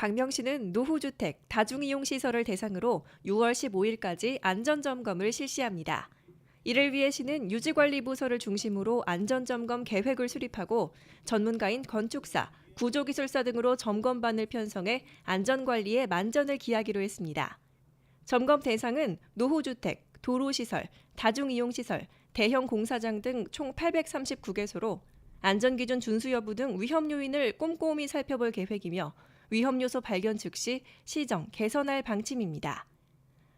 광명시는 노후주택, 다중이용시설을 대상으로 6월 15일까지 안전점검을 실시합니다. 이를 위해 시는 유지관리부서를 중심으로 안전점검 계획을 수립하고 전문가인 건축사, 구조기술사 등으로 점검반을 편성해 안전관리에 만전을 기하기로 했습니다. 점검 대상은 노후주택, 도로시설, 다중이용시설, 대형 공사장 등 총 839개소로 안전기준 준수 여부 등 위험 요인을 꼼꼼히 살펴볼 계획이며 위험 요소 발견 즉시 시정, 개선할 방침입니다.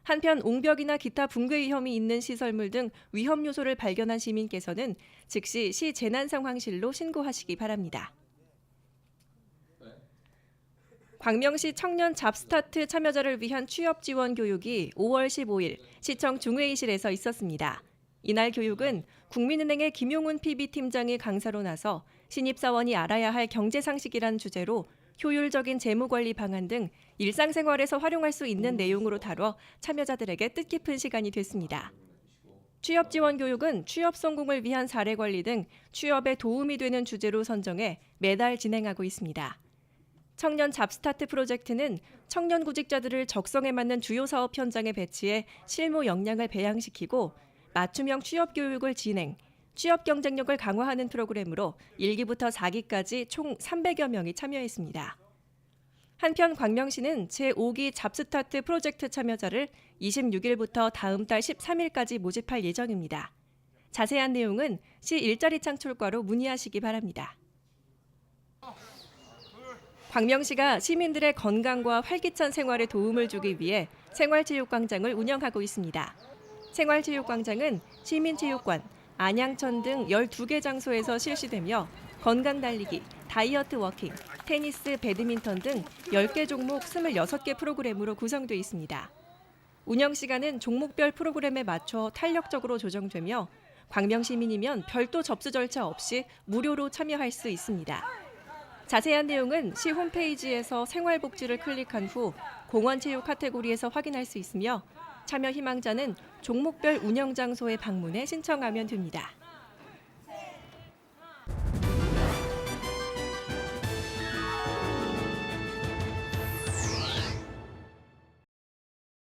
한편 옹벽이나 기타 붕괴 위험이 있는 시설물 등 위험 요소를 발견한 시민께서는 즉시 시 재난 상황실로 신고하시기 바랍니다. 광명시 청년 잡스타트 참여자를 위한 취업 지원 교육이 5월 15일 시청 중회의실에서 있었습니다. 이날 교육은 국민은행의 김용훈 PB팀장이 강사로 나서 신입사원이 알아야 할 경제상식이란 주제로 효율적인 재무관리 방안 등 일상생활에서 활용할 수 있는 내용으로 다뤄 참여자들에게 뜻깊은 시간이 됐습니다. 취업 지원 교육은 취업 성공을 위한 사례 관리 등 취업에 도움이 되는 주제로 선정해 매달 진행하고 있습니다. 청년 잡스타트 프로젝트는 청년 구직자들을 적성에 맞는 주요 사업 현장에 배치해 실무 역량을 배양시키고 맞춤형 취업 교육을 진행, 취업 경쟁력을 강화하는 프로그램으로 1기부터 4기까지 총 300여 명이 참여했습니다. 한편 광명시는 제5기 잡스타트 프로젝트 참여자를 26일부터 다음 달 13일까지 모집할 예정입니다. 자세한 내용은 시 일자리 창출과로 문의하시기 바랍니다. 광명시가 시민들의 건강과 활기찬 생활에 도움을 주기 위해 생활체육광장을 운영하고 있습니다. 생활체육광장은 시민체육관, 안양천 등 12개 장소에서 실시되며 건강 달리기, 다이어트 워킹, 테니스, 배드민턴 등 10개 종목 26개 프로그램으로 구성되어 있습니다. 운영 시간은 종목별 프로그램에 맞춰 탄력적으로 조정되며 광명 시민이면 별도 접수 절차 없이 무료로 참여할 수 있습니다. 자세한 내용은 시 홈페이지에서 생활복지를 클릭한 후 공원체육 카테고리에서 확인할 수 있으며 참여 희망자는 종목별 운영 장소에 방문해 신청하면 됩니다.